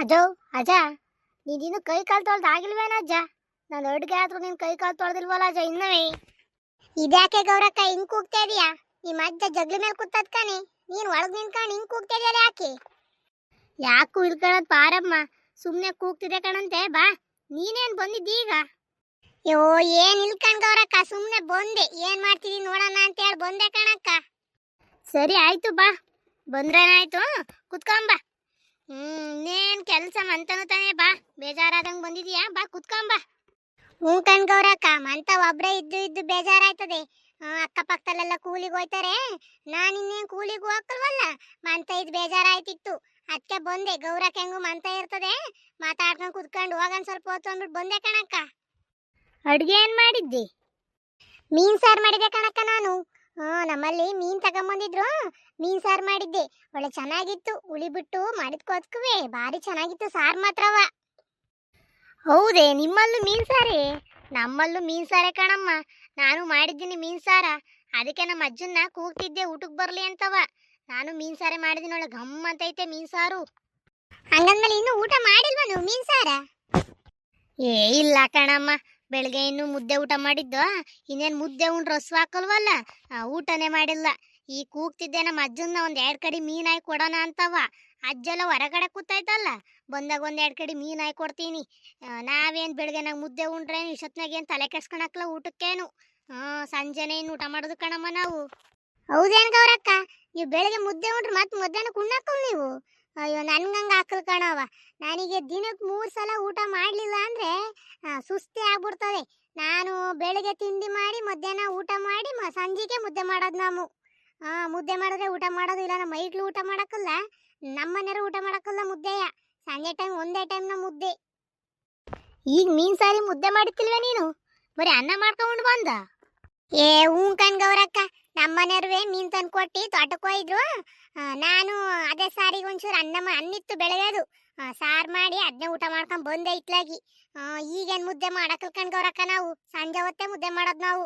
ಅಜೋ ಅಜ್ಜ ನೀನಿನ್ನು ಕೈ ಕಾಲು ತೊಳ್ದು ಅಜ್ಜ? ನಾನು ಅಡುಗೆ ಆದ್ರೂ ನಿನ್ ಕೈ ಕಾಲು ತೊಳ್ದಿಲ್ವಲ್ಲ ಅಜ್ಜ ಇನ್ನವೇ ಇದ್ಯಾಕೆ ಗೌರಕ್ಕ ಹಿಂಗ್ ಕೂಗ್ತಾ ಇದೀಯಾ? ನಿಮ್ಮ ಅಜ್ಜ ಜಗ್ಲಿ ಮೇಲೆ ಕೂತದ್ ಕಾಣಿ. ನೀನ್ ಒಳಗೆ ನಿಂತ್ಕೊಂಡು ಹಿಂಗ್ ಕೂಗ್ತಾ ಇದೆಯಲ್ಲ ಯಾಕೆ? ಯಾಕೂ ಇಲ್ಕಣದ್ ಪಾರಮ್ಮ. ಸುಮ್ಮನೆ ಕೂಗ್ತಿದೆ ಕಣಂತೆ, ಬಾ. ನೀನೇನ್ ಬಂದಿದ್ದೀಗ ಯೋ, ಏನ್ ಇಲ್ಕಣ್ ಗೌರಕ್ಕ ಸುಮ್ಮನೆ ಬಂದೆ. ಏನ್ ಮಾಡ್ತೀನಿ ನೋಡೋಣ ಅಂತ ಹೇಳಿ ಬಂದೆ ಕಣಕ್ಕ. ಸರಿ, ಆಯ್ತು ಬಾ. ಬಂದ್ರೇನಾಯ್ತು? ಕುತ್ಕೊಂಬ ಹ್ಮ್ ಇನ್ನೇನ್ ಕೆಲಸ ಮಂತನು ತಾನೇ ಬಾ. ಬೇಜಾರಾದಂಗ್ ಬಂದಿದೀಯಾ? ಬಾ ಕುತ್ಕೊಂಬಾ ಹ್ಞೂ ಕಣ್ಗೌರಕ್ಕ ಮಂತ ಒಬ್ರೇ ಇದ್ದು ಇದ್ದು ಬೇಜಾರಾಯ್ತದೆ. ಅಕ್ಕಪಕ್ಕದಲ್ಲೆಲ್ಲ ಕೂಲಿಗೆ ಹೋಯ್ತಾರೆ. ನಾನು ಇನ್ನೇನು ಕೂಲಿಗೆ ಹೋಗಲ್ವಲ್ಲ ಮಂತ ಇದು ಬೇಜಾರಾಯ್ತಿತ್ತು. ಅದಕ್ಕೆ ಬಂದೆ. ಗೌರಕ್ಕ ಹೆಂಗು ಮಂತ ಇರ್ತದೆ. ಮಾತಾಡ್ಕೊಂಡು ಕುತ್ಕೊಂಡು ಹೋಗನ್ ಸ್ವಲ್ಪ ಹೊತ್ತು ಅಂದ್ಬಿಟ್ಟು ಬಂದೆ ಕಣಕ್ಕ. ಅಡುಗೆ ಏನು ಮಾಡಿದ್ದಿ? ಮೀನು ಸಾರು ಮಾಡಿದೆ ಕಣಕ್ಕ ನಾನು. ಹಾ, ನಮ್ಮಲ್ಲಿ ಮೀನ್ ತಗೊಂಬಂದಿದ್ರು. ಮೀನ್ ಸಾರು ಮಾಡಿದ್ದೆ. ಒಳ್ಳೆ ಚೆನ್ನಾಗಿತ್ತು. ಉಳಿ ಬಿಟ್ಟು ಮಾಡಿದ್ಕೋದ್ಕುವೆ ಭಾರಿ ಚೆನ್ನಾಗಿತ್ತು ಸಾರು ಮಾತ್ರವ. ಹೌದೇ, ನಿಮ್ಮಲ್ಲೂ ಮೀನ್ ಸಾರೇ? ನಮ್ಮಲ್ಲೂ ಮೀನ್ ಸಾರೇ ಕಣಮ್ಮ. ನಾನು ಮಾಡಿದ್ದೀನಿ ಮೀನ್ ಸಾರ. ಅದಕ್ಕೆ ನಮ್ಮ ಅಜ್ಜನ್ನ ಕೂಗ್ತಿದ್ದೆ ಊಟಕ್ಕೆ ಬರಲಿ ಅಂತವ. ನಾನು ಮೀನ್ ಸಾರೆ ಮಾಡಿದ್ದೀನಿ. ಒಳ್ಳೆ ಘಮ್ ಅಂತೈತೆ ಮೀನ್ ಸಾರು. ಹಂಗಂದ್ಮೇಲೆ ಇನ್ನೂ ಊಟ ಮಾಡಿಲ್ವಾ ನೀವು ಮೀನ್ ಸಾರ? ಏ, ಇಲ್ಲ ಕಣಮ್ಮ. ಬೆಳಗ್ಗೆ ಇನ್ನು ಮುದ್ದೆ ಊಟ ಮಾಡಿದ್ದು, ಇನ್ನೇನು ಮುದ್ದೆ ಉಂಡ್ರೆ ಹಸು ಹಾಕಲ್ವಲ್ಲ? ಊಟನೇ ಮಾಡಿಲ್ಲ. ಈ ಕೂಗ್ತಿದ್ದೆ ನಮ್ಮ ಅಜ್ಜನ್ನ ಒಂದು ಎರಡು ಕಡೆ ಮೀನ್ ಹಾಕಿ ಕೊಡೋಣ ಅಂತವ. ಅಜ್ಜೆಲ್ಲ ಹೊರಗಡೆ ಕೂತೈತಲ್ಲ ಬಂದಾಗ ಒಂದು ಎರಡು ಕಡೆ ಮೀನಾಯಿ ಕೊಡ್ತೀನಿ. ನಾವೇನು ಬೆಳಗ್ಗೆ ನಂಗೆ ಮುದ್ದೆ ಉಂಡ್ರೆ ಇಷ್ಟೊತ್ನಾಗ ಏನು ತಲೆ ಕೆಡ್ಸ್ಕೊಳಕ್ಲ ಊಟಕ್ಕೇನು? ಹಾಂ ಸಂಜೆನೆ ಇನ್ನು ಊಟ ಮಾಡೋದು ಕಣಮ್ಮ ನಾವು. ಹೌದೇನ್ ಗೌರಕ್ಕ, ನೀವು ಬೆಳಗ್ಗೆ ಮುದ್ದೆ ಉಂಡ್ರೆ ಮತ್ತೆ ಮುದ್ದೆನ ಕುಣ್ಣಾಕಲ್ ನೀವು? ಅಯ್ಯೋ, ನನ್ಗಂಗ ಹಾಕಲ್ ಕಣವ ನನಗೆ ದಿನಕ್ಕೆ ಮೂರು ಸಲ ಊಟ ಮಾಡಲಿಲ್ಲ ಅಂದ್ರೆ ಸುಸ್ತಿ ಆಗ್ಬಿಡ್ತದೆ. ನಾನು ಬೆಳಗ್ಗೆ ತಿಂಡಿ ಮಾಡಿ, ಮಧ್ಯಾಹ್ನ ಊಟ ಮಾಡಿ, ಮ- ಸಂಜೆಗೆ ಮುದ್ದೆ ಮಾಡೋದು ನಾವು. ಹಾ ಮುದ್ದೆ ಮಾಡಿದ್ರೆ ಊಟ ಮಾಡೋದು ಇಲ್ಲ ನಮ್ಮ ಮೈಗ್ಳು ಊಟ ಮಾಡೋಕ್ಕಲ್ಲ ನಮ್ಮ ಮನೆಯವರು ಊಟ ಮಾಡೋಕ್ಕಲ್ಲ ಮುದ್ದೆಯ. ಸಂಜೆ ಟೈಮ್ ಒಂದೇ ಟೈಮ್ನ ಮುದ್ದೆ. ಈಗ ಮೀನ್ ಸಾರಿ ಮುದ್ದೆ ಮಾಡಿತ್ತಿಲ್ವೇ ನೀನು? ಬರೀ ಅನ್ನ ಮಾಡ್ಕೊಂಡು ಬಂದ? ಏ ಹ್ಞೂ ಗೌರಕ್ಕ ನಮ್ಮ ಮನೆಯವ್ರೇ ಮೀನ್ ತಂದು ಕೊಟ್ಟು ತೋಟಕ್ಕೆ ಹೋಯಿದ್ರು ನಾನು ಅದೇ ಸಾರಿಗೆ ಒಂಚೂರು ಅನ್ನ ಅನ್ನಿತ್ತು ಬೆಳೆಯೋದು. ಸಾರು ಮಾಡಿ ಅದನ್ನೇ ಊಟ ಮಾಡ್ಕೊಂಡು ಬಂದೆ ಇತ್ಲಾಗಿ ಈಗೇನು ಮುದ್ದೆ ಮಾಡಕ್ಕಲ್ ಕಣ್ಣ ಗೌರಕ್ಕ ನಾವು? ಸಂಜೆ ಹೊತ್ತೆ ಮುದ್ದೆ ಮಾಡೋದು ನಾವು.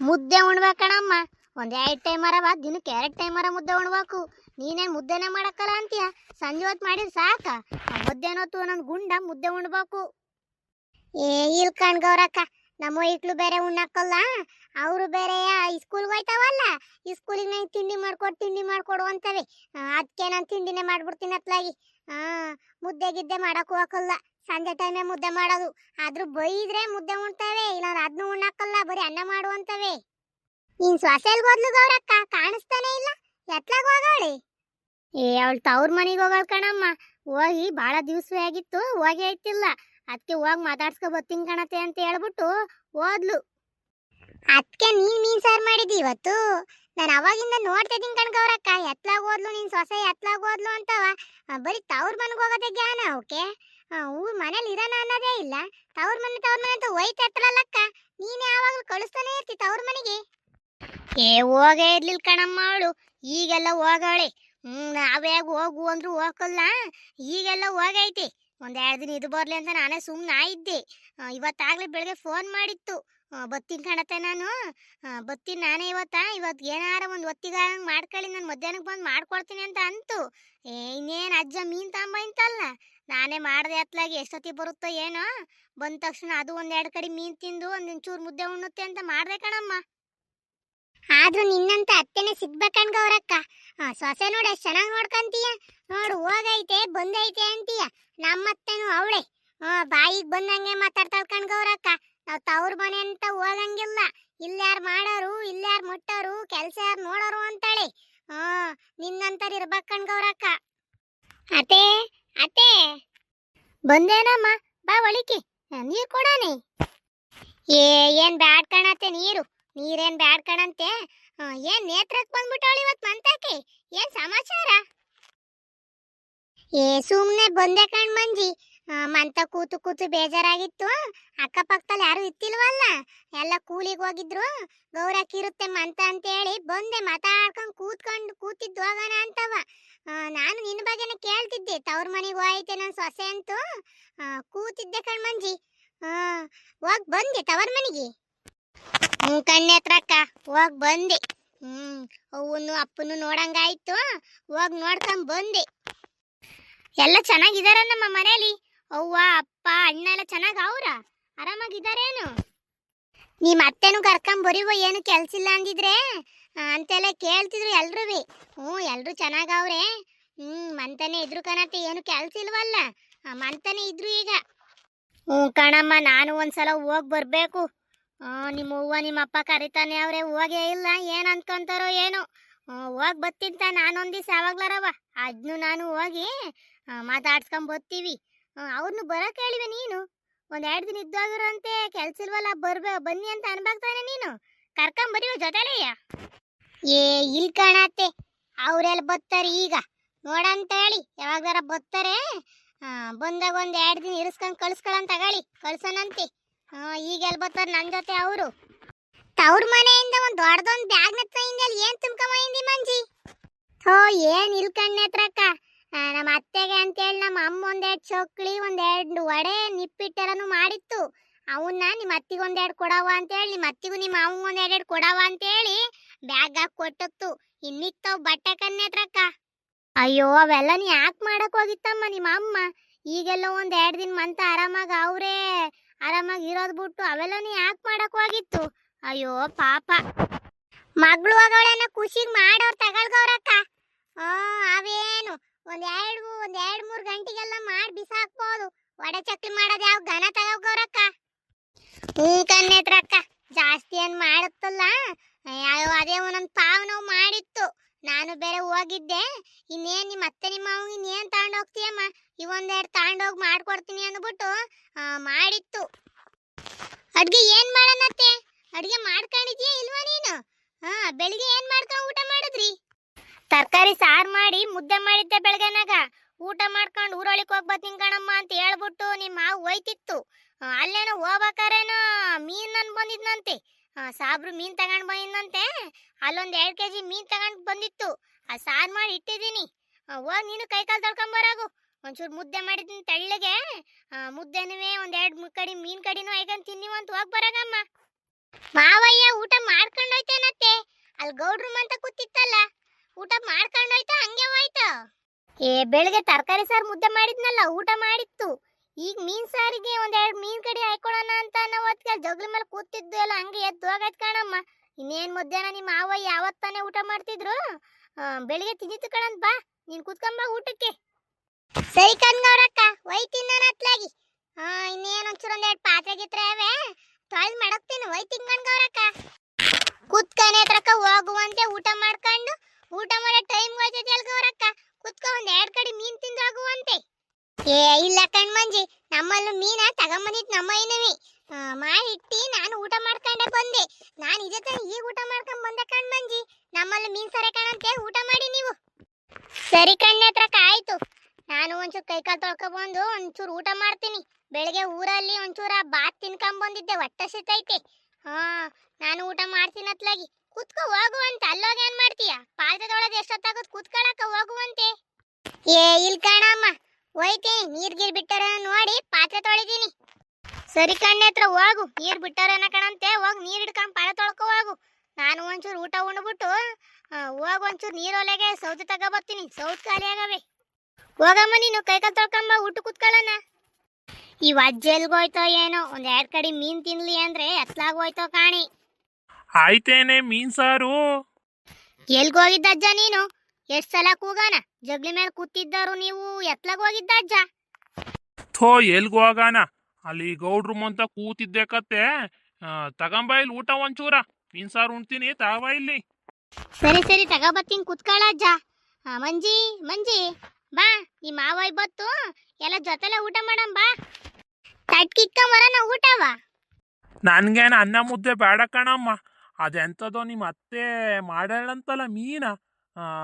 ಮುದ್ದೆ ಉಣ್ಬೇಕಣಮ್ಮ ಒಂದು ಎರಡು ಟೈಮ್ ಅರವ ದಿನಕ್ಕೆ ಎರಡು ಟೈಮ್ ಅರ ಮುದ್ದೆ ಉಣ್ಬೇಕು. ನೀನೇನು ಮುದ್ದೆನೇ ಮಾಡಕ್ಕಲ್ಲ ಅಂತೀಯ? ಸಂಜೆ ಹೊತ್ತು ಮಾಡಿದ್ರೆ ಸಾಕ? ಮಧ್ಯಾಹ್ನ ಹೊತ್ತು ಒಂದೊಂದು ಗುಂಡ ಮುದ್ದೆ ಉಣ್ಬೇಕು. ಏ, ಇಲ್ ಕಣ್ ಗೌರಕ್ಕ ನಮ್ಮ ಇಕ್ಳು ಬೇರೆ ಉಣ್ಣಕ್ಕಲ್ಲ, ಅವರು ಬೇರೆ ಸ್ಕೂಲ್ಗೆ ಹೋಯ್ತಾವಲ್ಲ, ಈ ಸ್ಕೂಲಿಗೆ ನಂಗೆ ತಿಂಡಿ ಮಾಡ್ಕೊಡು ತಿಂಡಿ ಮಾಡ್ಕೊಡು ಅಂತವೆ. ಅದಕ್ಕೆ ನಾನು ತಿಂಡಿನೇ ಮಾಡ್ಬಿಡ್ತೀನಿ ಅತ್ಲಾಗಿ. ಮುದ್ದೆ ಗಿದ್ದೆ ಮಾಡೋಕ್ಕೂ ಹಾಕಲ್ಲ ಸಂಜೆ ಟೈಮೇ ಮುದ್ದೆ ಮಾಡೋದು. ಆದರೂ ಬೈದ್ರೆ ಮುದ್ದೆ ಉಣ್ತಾವೆ ನಾನು ಅದನ್ನು ಉಣ್ಣಕ್ಕಲ್ಲ, ಬರೀ ಅನ್ನ ಮಾಡು ಅಂತವೆ. ನೀನ್ ಸೊಸೆಲ್ ಹೋದ್ಲು ಗೌರಕ್ಕ, ಕಾಣಿಸ್ತಾನೆ ಇಲ್ಲ. ಎತ್ಲಾಗ ಹೋಗಾಳೆ? ಏ, ಅವಳು ತವ್ರ ಮನೆಗೆ ಹೋಗಲ್ ಕಣಮ್ಮ. ಹೋಗಿ ಭಾಳ ದಿವಸವೇ ಆಗಿತ್ತು, ಹೋಗಿ ಐತಿಲ್ಲ ಅದಕ್ಕೆ ಹೋಗಿ ಮಾತಾಡ್ಸ್ಕೊ ಬರ್ತೀನಿ ಕಣತೆ ಅಂತ ಹೇಳ್ಬಿಟ್ಟು ಹೋದ್ಲು. ಅದಕ್ಕೆ ನೀನ್ ಮೀನ್ ಸಾರ್ ಮಾಡಿದ್ದಿ ಇವತ್ತು? ನಾನು ಅವಾಗಿಂದ ನೋಡ್ತಾ ಇದ್ದೀನಿ ಕಣ್ ಗೌರಕ್ಕ, ಎತ್ಲಾಗ ಹೋದ್ಲು ನಿನ್ ಸೊಸೆ, ಎತ್ಲಾಗ ಹೋದ್ಲು ಅಂತವ. ಬರೀ ತವ್ರ ಮನೆಗೆ ಹೋಗೋದೇ ಜ್ಞಾನ ಅವಕ್ಕೆ ಊರ್ ಮನೇಲಿ ಇರೋಣ ಅನ್ನೋದೇ ಇಲ್ಲ. ತವ್ರ ಮನೆ ತವ್ರ ಮನೆ ಅಂತ ಒಯ್ತಾ ಇರ್ತಾಳಲ್ಲಕ್ಕ ನೀನೇ ಯಾವಾಗಲೂ ಕಳಿಸ್ತಾನೆ ಇರ್ತಿ ತವ್ರ ಮನೆಗೆ. ಏ, ಹೋಗೇ ಇರ್ಲಿಲ್ಲ ಕಣಮ್ಮ ಅವಳು. ಈಗೆಲ್ಲ ಹೋಗಾಳೆ. ಹ್ಞೂ ನಾವೇ ಹೋಗು ಅಂದ್ರು ಹೋಗಲ್ಲ ಈಗೆಲ್ಲ ಹೋಗೈತಿ. ಒಂದ್ ಎರಡ್ ದಿನ ಇದು ಬರಲಿ ಅಂತ ನಾನೇ ಸುಮ್ಮನೆ ಇದ್ದೆ. ಇವತ್ತಾಗಲೇ ಬೆಳಗ್ಗೆ ಫೋನ್ ಮಾಡಿತ್ತು. ಬತ್ತಿನ ಬತ್ತೀನಿ ಕಣತೆ ನಾನು. ಬತ್ತೀನಿ ನಾನೇ ಇವತ್ತ? ಇವತ್ತು ಏನಾರ ಒಂದು ಒತ್ತಿಗಾರ ಮಾಡ್ಕೊಳ್ಳಿ, ನಾನು ಮಧ್ಯಾಹ್ನಕ್ಕೆ ಬಂದು ಮಾಡ್ಕೊಡ್ತೀನಿ ಅಂತ ಅಂತು. ಏ, ಇನ್ನೇನು ಅಜ್ಜ ಮೀನ್ ತಾಂಬ ಇಂತಲ್ಲ? ನಾನೇ ಮಾಡ್ದೆ ಅತ್ಲಾಗಿ, ಎಷ್ಟೊತ್ತಿ ಬರುತ್ತೋ ಏನೋ? ಬಂದ ತಕ್ಷಣ ಅದು ಒಂದೆರಡು ಕಡೆ ಮೀನ್ ತಿಂದು ಒಂದೊಂದು ಮುದ್ದೆ ಉಣ್ಣುತ್ತೆ ಅಂತ ಮಾಡ್ದೆ ಕಣಮ್ಮ. ಆದ್ರೂ ನಿನ್ನಂತ ಅತ್ತೆನೇ ಸಿಗ್ಬೇಕಣ್ ಗೌರಕ್ಕ ಸೊಸೆ ನೋಡಿ ಎಷ್ಟು ಚೆನ್ನಾಗಿ ನೋಡ್ಕಂತೀಯ. ನೋಡು, ಹೋಗೈತೆ, ಬಂದೈತೆ ಅಂತೀಯ. ನಮ್ಮತ್ತೆನು ಅವಳೆ. ಬಾಯಿಗೆ ಬಂದಂಗೆ ಮಾತಾಡ್ತಾಳ ಕಣ್ ಗೌರಕ್ಕ. ನಾವ್ ತವ್ರ ಮನೆ ಅಂತ ಹೋಗಂಗಿಲ್ಲ ಇಲ್ಯಾರ್ ಮಾಡೋರು, ಇಲ್ಯಾರ್ ಮುಟ್ಟೋರು, ಕೆಲ್ಸ ಯಾರು ನೋಡೋರು ಅಂತಾಳೆ. ಹಾ ನಿನ್ನಂತರ ಇರ್ಬೇಕು ಕಣ್ ಗೌರಕ್ಕ. ಅತೇ ಅತೇ ಬಂದೇನಮ್ಮ? ಬಾ ಒಳಿಕೆ. ನೀರು ಕೊಡಾನೆ ಏ, ಏನ್ ಬ್ಯಾಡ್ ಕಣತ್ತೆ ನೀರು. ನೀರೇನ್ ಬ್ಯಾಡ್ ಕಣಂತೆ ಏನ್ ನೇತ್ರಕ್ ಬಂದ್ಬಿಟ್ಟವಳು ಇವತ್ ಮಂತಾಕಿ ಏನ್ ಸಮಾಚಾರ? ಏ, ಸುಮ್ನೆ ಬಂದೆ ಕಣ್ ಮಂಜಿ. ಮಂತ ಕೂತು ಕೂತು ಬೇಜಾರಾಗಿತ್ತು. ಅಕ್ಕಪಕ್ಕದಲ್ಲಿ ಯಾರು ಇತ್ತಿಲ್ವಲ್ಲ? ಎಲ್ಲ ಕೂಲಿಗೆ ಹೋಗಿದ್ರು. ಗೌರಕ್ಕಿರುತ್ತೆ ಮಂತ ಅಂತ ಹೇಳಿ ಬಂದೆ, ಮಾತಾಡ್ಕೊಂಡು ಕೂತ್ಕೊಂಡು ಕೂತಿದ್ದು ಹೋಗೋಣ ಅಂತವ. ನಾನು ನಿನ್ನ ಬಗ್ಗೆನೇ ಕೇಳ್ತಿದ್ದೆ, ತವ್ರ ಮನೆಗೆ ಹೋಯ್ತೆ ನನ್ನ ಸೊಸೆ ಅಂತೂ. ಕೂತಿದ್ದೆ ಕಣ್ಮಂಜಿ ಮಂಜಿ. ಹೋಗಿ ಬಂದೆ ತವರ್ ಮನೆಗೆ. ಹ್ಞೂ ಕಣ್ಣೆ ಹತ್ರಕ್ಕ ಹೋಗಿ ಬಂದೆ. ಹ್ಞೂ ಅವನು ಅಪ್ಪನು ನೋಡಂಗಾಯ್ತು. ಹೋಗಿ ನೋಡ್ಕೊಂಡು ಬಂದೆ. ಎಲ್ಲ ಚೆನ್ನಾಗಿದಾರ ನಮ್ಮ ಮನೇಲಿ? ಅವ್ವ, ಅಪ್ಪ, ಅಣ್ಣ ಎಲ್ಲ ಚೆನ್ನಾಗ್ ಅವ್ರ? ಆರಾಮಾಗಿದಾರೇನು ನಿಮ್ಮ ಅತ್ತೆನು ಕರ್ಕೊಂಡ್ ಏನು ಏನು ಕೆಲ್ಸಿಲ್ಲ ಅಂದಿದ್ರೆ? ಅಂತೆಲ್ಲ ಕೇಳ್ತಿದ್ರು ಎಲ್ರೂ ಹ್ಞೂ ಎಲ್ಲರೂ ಚೆನ್ನಾಗವ್ರೆ ಹ್ಞೂ ಮಂತನೆ ಇದ್ರು ಕಣತ್ತೆ, ಏನು ಕೆಲ್ಸ ಇಲ್ವಲ್ಲ? ಮಂತನೆ ಇದ್ರು ಈಗ. ಹ್ಞೂ ಕಣಮ್ಮ, ನಾನು ಒಂದ್ಸಲ ಹೋಗ್ ಬರ್ಬೇಕು. ನಿಮ್ಮ ಅವ್ವ ನಿಮ್ಮ ಅಪ್ಪ ಕರಿತಾನೆ ಅವ್ರೆ, ಹೋಗೇ ಇಲ್ಲ, ಏನು ಅನ್ಕೊಂತಾರೋ ಏನು. ಹೋಗಿ ಬತ್ತಿಂತ ನಾನೊಂದ್ ದಿವ್ಸ ಯಾವಾಗ್ಲಾರವ. ಅದ್ನು ನಾನು ಹೋಗಿ ಮಾತಾಡ್ಸ್ಕೊಂಡ್ ಬರ್ತೀವಿ. ಅವ್ರನ್ನು ಬರಕ್ ಹೇಳಿವೆ ನೀನು. ಒಂದ್ ಎರಡು ದಿನ ಇದ್ದೋಗಿರೋ ಅಂತೆ ಕೆಲ್ಸ ಇಲ್ವಲ್ಲ, ಬರ್ಬೇ, ಬನ್ನಿ ಅಂತ ಅನ್ಬಾಗ್ತಾನೆ ನೀನು. ಕರ್ಕೊಂಡ್ ಬರೀವ ಜೊತೆಲೆಯ ಏ, ಇಲ್ ಕಾಣತ್ತೆ ಅವ್ರೆಲ್ಲ ಬತ್ತಾರೆ ಈಗ. ನೋಡಂತ ಹೇಳಿ ಯಾವಾಗಾರ ಬತ್ತಾರೆ ಬಂದಾಗ ಒಂದ್ ಎರಡು ದಿನ ಇರಿಸ್ಕೊಂಡ್ ಕಳ್ಸ್ಕೊಳಂತ ತಗೊಳ್ಳಿ ಈಗ ಎಲ್ಲಿ ಬರ್ತಾರೆ ನನ್ನ ಜೊತೆ ಅವರು. ತವ್ರ ಮನೆಯಿಂದ ಒಂದ್ ದೊಡ್ಡದೊಂದ್ ಬ್ಯಾಗ್ ಹಿಂದೆ ಏನ್ ತುಂಬ್ಕೊಂಬಂದಿ ಮಂಜಿ? ಹೋ ಏನ್ ಇಲ್ಕಣ್ಣೆ ಹತ್ರಕ್ಕ ನಮ್ಮ ಅತ್ತೆಗೆ ಅಂತೇಳಿ ನಮ್ಮ ಅಮ್ಮ ಒಂದೆರಡು ಚೊಕ್ಳಿ ಒಂದೆರಡು ವಡೆ ನಿಪ್ಪಿಟ್ಟೆಲ್ಲನೂ ಮಾಡಿತ್ತು. ಅವನ್ನ ನಿಮ್ಮ ಅತ್ತಿಗೆ ಒಂದೆರಡು ಕೊಡವ ಅಂತೇಳಿ, ನಿಮ್ಮ ಅತ್ತಿಗೂ ನಿಮ್ಮ ಅಮ್ಮ ಒಂದೆರಡು ಕೊಡವ ಅಂತೇಳಿ ಬ್ಯಾಗ್ ಹಾಕಿ ಕೊಟ್ಟತ್ತು. ಇನ್ನಿತ್ತವ್ ಬಟ್ಟೆ ಕನ್ನೆ ಹತ್ರಕ್ಕ ಅಯ್ಯೋ, ಅವೆಲ್ಲ ನೀ ಯಾಕೆ ಮಾಡಕ್ ಹೋಗಿತ್ತಮ್ಮ ನಿಮ್ಮ ಅಮ್ಮ? ಈಗೆಲ್ಲ ಒಂದ್ ಎರಡು ದಿನ ಮಂತ ಆರಾಮಾಗಿ ಅವರೇ ಆರಾಮಾಗಿ ಇರೋದ್ ಬಿಟ್ಟು ಅವೆಲ್ಲ ನೀ ಯಾಕೆ ಮಾಡಕ್ ಹೋಗಿತ್ತು? ಅಯ್ಯೋ, ಪಾಪ. ಮಗಳು ಅವಳನ್ನ ಖುಷಿಗೆ ಮಾಡೋರ್ ತಗೊಳ್ಗವ್ರಕ್ಕ. ಆ, ಅವೇನು? ಒಂದ್ ಎರಡು ಒಂದ್ ಎರಡ್ ಮೂರ್ ಗಂಟೆಗೆಲ್ಲ ಮಾಡಿ ಬಿಸಾಕ್ಬೋದು. ವಡೆ ಚಕ್ಲಿ ಮಾಡೋದು ಯಾವ ಘನ ತಗೋಗವ್ರಕ್ಕ ಹ್ಞೂ ಕನ್ನೇತ್ರಕ್ಕ ಜಾಸ್ತಿ ಏನ್ ಮಾಡುತ್ತಲ್ಲ? ಅದೇ ಒಂದೊಂದ್ ಪಾವ್ ನೋವು ಮಾಡಿತ್ತು. ನಾನು ಬೇರೆ ಹೋಗಿದ್ದೆ. ಇನ್ನೇನ್ ನಿಮ್ಮ ಅತ್ತೆ ನಿಮ್ಮ ಮಾವು ಇನ್ನೇನ್ ತಗೊಂಡು ಹೋಗ್ತೀಯಮ್ಮ? ಇವೊಂದೆರಡು ತಗೊಂಡೋಗಿ ಮಾಡ್ಕೊಡ್ತೀನಿ ಅಂದ್ಬಿಟ್ಟು ಮಾಡಿತ್ತು. ಅಡ್ಗೆ ಏನ್ ಮಾಡೋಣತ್ತೆ? ಅಡ್ಗೆ ಮಾಡ್ಕೊಂಡಿದ್ಯಾ ಇಲ್ವಾ ನೀನು? ಹಾ, ಬೆಳಿಗ್ಗೆ ಏನು ಮಾಡ್ಕೊಂಡು ಊಟ ಮಾಡಿದ್ರಿ? ತರಕಾರಿ ಸಾರ್ ಮಾಡಿ ಮುದ್ದೆ ಮಾಡಿದ್ದೆ ಬೆಳಗ್ಗೆನಾಗ. ಊಟ ಮಾಡ್ಕೊಂಡು ಊರೊಳಿಕ್ ಹೋಗಿ ಬರ್ತೀನಿ ಕಣಮ್ಮ ಅಂತ ಹೇಳ್ಬಿಟ್ಟು ನಿಮ್ಮ ಮಾವು ಹೋಯ್ತಿತ್ತು. ಅಲ್ಲೇನೋ ಹೋಗ್ಬೇಕಾರೇನೋ ಮೀನ್ ನನ್ ಬಂದಿದ್ನಂತೆ. ಸಾಬ್ರು ಮೀನ್ ತಗೊಂಡ್ ಬಂದಿದ್ನಂತೆ. ಅಲ್ಲೊಂದ್ ಎರಡ್ ಕೆಜಿ ಮೀನ್ ತಗೊಂಡ್ ಬಂದಿತ್ತು. ಆ, ಸಾರ್ ಮಾಡಿ ಇಟ್ಟಿದ್ದೀನಿ. ಹೋಗಿ ನೀನು ಕೈ ಕಾಲು ತೊಳ್ಕೊಂಬರಾಗು ಒಂಚೂರು ಮುದ್ದೆ ಮಾಡಿದ್ದೀನಿ ತಳ್ಳಿಗೆ. ಮುದ್ದೆನೂ ಒಂದ್ ಎರಡ್ ಕಡಿ ಮೀನ್ ಕಡಿನೂ ಐಕಂಡ್ ತಿನ್ನಿವ ಅಂತ ಹೋಗ್ ಬರಾಗಮ್ಮ. ಮಾವಯ್ಯ ಊಟ ಮಾಡ್ಕೊಂಡೋಯ್ತೇನತ್ತೆ ಅಲ್ಲಿ ಗೌಡ್ರು ಅಂತ ಕೂತಿತ್ತಲ್ಲ. ಊಟ ಮಾಡ್ಕೊಂಡು ಹೋಯ್ತಾ ಹಂಗೆ ಹೋಯ್ತು. ಏ, ಬೆಳಗ್ಗೆ ತರಕಾರಿ ಸಾರು ಮುದ್ದೆ ಮಾಡಿದ್ನಲ್ಲ, ಊಟ ಮಾಡಿತ್ತು. ಈಗ ಮೀನ್ ಸಾರಿಗೆ ಒಂದೆರಡು ಮೀನ್ ಕಡಿ ಹಾಕೊಳ್ಳೋಣ ಅಂತ ನಾವು ಹೊತ್ಗೆ ಜಗ್ಲ ಮೇಲೆ ಕೂತಿದ್ದು ಎಲ್ಲ ಹಂಗೆ ಎದ್ದು ಹೋಗತ್ ಕಣಮ್ಮ. ಇನ್ನೇನ್ ಮಧ್ಯಾಹ್ನ ನಿಮ್ಮ ಮಾವ ಯಾವತ್ತಾನೆ ಊಟ ಮಾಡ್ತಿದ್ರು? ಬೆಳಿಗ್ಗೆ ತಿಂದಿತ್ತು ಕಣಂತ ಬಾ, ನೀನ್ ಕುತ್ಕೊಂಬ ಊಟಕ್ಕೆ. ಸರಿ ಕಣ್ಗೌರಕ್ಕ ಒಯ್ತೀನಿ ನಾನು ಅತ್ಲಾಗಿ. ಹಾ ಇನ್ನೇನ್ ಒಂಚೂರು ಒಂದ್ ಎರಡ್ ಪಾತ್ರೆ ಗಿತ್ರೆ ಅವೆ ತೊಳೆದ್ ಮಾಡಕ್ತೀನಿ ಒಯ್ತೀನಿ ಗೌರಕ್ಕ ಕುತ್ಕನೆ ಹತ್ರಕ್ಕ ಹೋಗುವಂತೆ ಊಟ ಮಾಡ್ಕೊಂಡು ಊಟ ಮಾಡೋ ಟೈಮ್ ಹೋಯ್ತೈತೆ ಅಲ್ಗವ್ರಕ್ಕ ಕುತ್ಕೊ ಒಂದ್ ಎರಡ್ ಕಡೆ ಮೀನ್ ತಿಂದಾಗುವಂತೆ ಏ, ಇಲ್ಲ ಕಣ್ಮಂಜಿ ನಮ್ಮಲ್ಲೂ ಮೀನ ತಗೊಂಬಂದಿತ್ ನಮ್ಮ ಏನವಿ ಮಾಡಿಟ್ಟಿ ನಾನು ಊಟ ಮಾಡ್ಕೊಂಡೆ ಬಂದೆ. ನಾನು ಇದೇ ತರ ಈಗ ಊಟ ಮಾಡ್ಕೊಂಡ್ ಬಂದೆ ಕಣ್ಮಂಜಿ ನಮ್ಮಲ್ಲೂ ಮೀನ್ ಸರೆ ಕಾಣಂತೆ ಊಟ ಮಾಡಿ ನೀವು. ಸರಿ ಕಣ್ಣೆ ಹತ್ರ ಆಯ್ತು. ನಾನು ಒಂಚೂರು ಕೈ ಕಾಲು ತೊಳ್ಕೊಬಂದು ಒಂಚೂರು ಊಟ ಮಾಡ್ತೀನಿ. ಬೆಳಗ್ಗೆ ಊರಲ್ಲಿ ಒಂಚೂರ ಬಾತ್ ತಿನ್ಕೊಂಡ್ ಬಂದಿದ್ದೆ, ಹೊಟ್ಟೆ ಸಿತೈತೆ ಹಾ, ನಾನು ಊಟ ಮಾಡ್ತೀನಿ ಅತ್ಲಾಗಿ. ಕುತ್ಕೋ ಹೋಗುವಂತೆ, ಅಲ್ಲೋಗಿ ಏನ್ ಮಾಡ್ತೀಯ? ಪಾತ್ರೆದೊಳಗೆ ಎಷ್ಟೊತ್ತಾಗೋದು ಕುತ್ಕೊಳಕ ಹೋಗುವಂತೆ? ಏ, ಇಲ್ ಕಣಮ್ಮ ಹೋಯ್ತೀನಿ ನೀರ್ ಗೀರ್ ಬಿಟ್ಟಾರ ನೋಡಿ ಪಾತ್ರೆ ತೊಳಿತೀನಿ ಸರಿ ಕಣ್ಣೆ ಹತ್ರ ಹೋಗು, ನೀರ್ ಬಿಟ್ಟಾರನ ಕಣಂತೆ, ಹೋಗ್ ನೀರ್ ಹಿಡ್ಕೊಂಡ್ ಪಾತ್ರೆ ತೊಳ್ಕೊ ಹೋಗು. ನಾನು ಒಂಚೂರು ಊಟ ಉಣ್ಬಿಟ್ಟು ಹೋಗ ಒಂಚೂರು ನೀರೊಲೆಗೆ ಸೌದೆ ತಗೋಬರ್ತೀನಿ ಸೌತ್ ಖಾಲಿ ಆಗವೆ. ಹೋಗಮ್ಮ, ನೀನು ಕೈ ಕಾಲು ತೊಳ್ಕೊಂಬ, ಊಟ ಕುತ್ಕೊಳ್ಳೋಣ. ಈ ಅಜ್ಜಿ ಎಲ್ಗೋಯ್ತೋ ಏನೋ, ಒಂದ್ ಎರಡ್ ಕಡೆ ಮೀನ್ ತಿನ್ಲಿ ಅಂದ್ರೆ ಎತ್ಲಾಗೋಯ್ತೋ ಕಾಣಿ. ಆಯ್ತೇನೆ ಮೀನ್ ಸಾರು. ಎಲ್ಗೋಗಿದ್ದ ಅಜ್ಜ ನೀನು? ಎಷ್ಟ್ ಸಲ ಕೂಗಾನ? ಜಗ್ಲಿ ಮೇಲೆ ಕೂತಿದ್ದರು ನೀವು ಎತ್ಲಗೋಗಿದ್ದಜ್ಜ ಹೋಗಿದ್ದ ಅಜ್ಜ? ಥೋ ಎಲ್ಗೋಗಾನ? ಅಲ್ಲಿ ಗೌಡ್ರು ಅಂತ ಕೂತಿದ್ದೆ ಕತ್ತೆ. ತಗೊಂಬ ಇಲ್ಲಿ ಊಟ ಒಂಚೂರ. ಮೀನ್ ಸಾರು ಉಣ್ತೀನಿ ತಗಬ ಇಲ್ಲಿ. ಸರಿ ಸರಿ ತಗೋಬತ್ತೀನಿ ಕುತ್ಕೊಳ್ಳ ಅಜ್ಜ. ಆ, ಮಂಜಿ ಮಂಜಿ ಬಾ ಈ ಮಾವ ಬತ್ತು ಎಲ್ಲ ಜೊತೆಲೆ ಊಟ ಮಾಡಂ ಬಾ. ತಟ್ಕಿಕ್ಕ ಮರನ ಊಟವಾ. ನನ್ಗೇನ ಅನ್ನ ಮುದ್ದೆ ಬೇಡ ಕಣಮ್ಮ. ಅದೆಂಥದೋ ನಿಮ್ಮ ಅತ್ತೆ ಮಾಡಲ್ಲಂತಲ್ಲ ಮೀನ.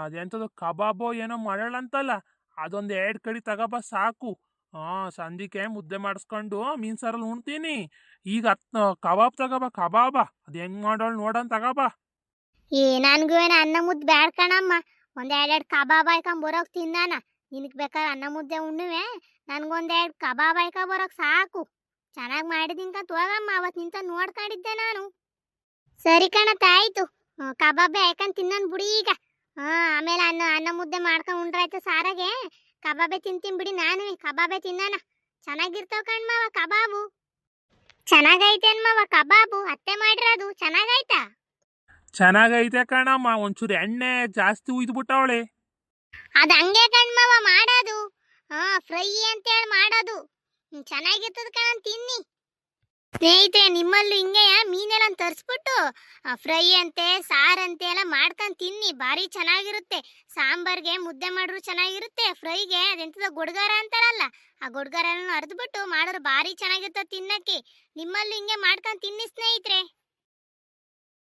ಅದೆಂಥದೋ ಕಬಾಬೋ ಏನೋ ಮಾಡಲ್ಲಂತಲ್ಲ ಅದೊಂದು ಎರಡು ಕಡೆ ತಗೋಬ ಸಾಕು. ಹಾ ಸಂಧಿಕೆ ಮುದ್ದೆ ಮಾಡಿಸ್ಕೊಂಡು ಮೀನು ಸಾರಲ್ಲಿ ಉಣ್ತೀನಿ. ಈಗ ಕಬಾಬ್ ತಗೋಬ, ಕಬಾಬ. ಅದು ಹೆಂಗೆ ಮಾಡೋಳು ನೋಡೋಣ ತಗೋಬ. ಏ, ನನ್ಗೂ ಏನು ಅನ್ನ ಮುದ್ದೆ ಬ್ಯಾಡ ಕಣಮ್ಮ. ಒಂದು ಎರಡೆರಡು ಕಬಾಬ್ ಆಯ್ಕೊಂಡು ಬರೋಕ್ ತಿನ್ನಾನ ನಿನಗೆ ಬೇಕಾದ್ರೆ ಅನ್ನ ಮುದ್ದೆ ಉಣ್ಣುವೆ. ನನ್ಗೊಂದ್ ಕಬಾಬ್ ಹಾಕೊಂಡ್ ಬರೋಕ್ ಸಾಕು. ಚೆನ್ನಾಗಿ ಮಾಡಿದಿಂಕ ತೋಗಮ್ಮ. ಅವತ್ತು ನಿಂತ ನೋಡ್ಕೊಂಡಿದ್ದೆ ನಾನು. ಸರಿ ಕಣ ಆಯ್ತು ಹ್ಮ್, ಕಬಾಬೆ ಹಾಕೊಂಡ್ ತಿನ್ನನ್ ಬಿಡಿ ಈಗ. ಹಾ ಆಮೇಲೆ ಅನ್ನ ಅನ್ನ ಮುದ್ದೆ ಮಾಡ್ಕೊಂಡು ಉಂಡ್ರಾಯ್ತು ಸಾರಾಗೆ. ಕಬಾಬೆ ತಿಂತೀನಿ ಬಿಡಿ ನಾನು ಕಬಾಬೆ ತಿನ್ನೋಣ. ಚೆನ್ನಾಗಿರ್ತಾವ ಕಣ್ಮವ ಕಬಾಬು. ಚೆನ್ನಾಗೈತೆ ಅನ್ಮವ ಕಬಾಬು. ಅತ್ತೆ ಮಾಡಿರೋದು ಚೆನ್ನಾಗೈತಾ? ಚೆನ್ನಾಗೈತೆ ಕಣಮ್ಮ ಒಂಚೂರು ಎಣ್ಣೆ ಜಾಸ್ತಿ ಉಯ್ದ್ಬಿಟ್ಟವಳೆ ಅದ್ ಹಂಗೆ ಕಣ್ಮವ ಮಾಡೋದು. ಹಾ ಫ್ರೈ ಅಂತೇಳಿ ಮಾಡೋದು. ಚೆನ್ನಾಗಿರ್ತದ ಕಣ ತಿನ್ನಿ. ಸ್ನೇಹಿತೆ ನಿಮ್ಮಲ್ಲೂ ಹಿಂಗೆ ಮೀನೆಲ್ಲ ತರಿಸ್ಬಿಟ್ಟು ಫ್ರೈ ಅಂತೆ ಸಾರಂತೆ ಎಲ್ಲ ಮಾಡ್ಕೊಂಡು ತಿನ್ನಿ. ಭಾರಿ ಚೆನ್ನಾಗಿರುತ್ತೆ. ಸಾಂಬಾರ್ಗೆ ಮುದ್ದೆ ಮಾಡಿದ್ರು ಚೆನ್ನಾಗಿರುತ್ತೆ. ಫ್ರೈಗೆ ಅದೆಂತದ ಗುಡ್ಗಾರ ಅಂತಾರಲ್ಲ, ಆ ಗುಡ್ಗಾರನ ಅರ್ದ್ಬಿಟ್ಟು ಮಾಡಿದ್ರೆ ಭಾರಿ ಚೆನ್ನಾಗಿರ್ತದೆ ತಿನ್ನಕ್ಕೆ. ನಿಮ್ಮಲ್ಲೂ ಹಿಂಗೆ ಮಾಡ್ಕೊಂಡು ತಿನ್ನಿ ಸ್ನೇಹಿತರೆ.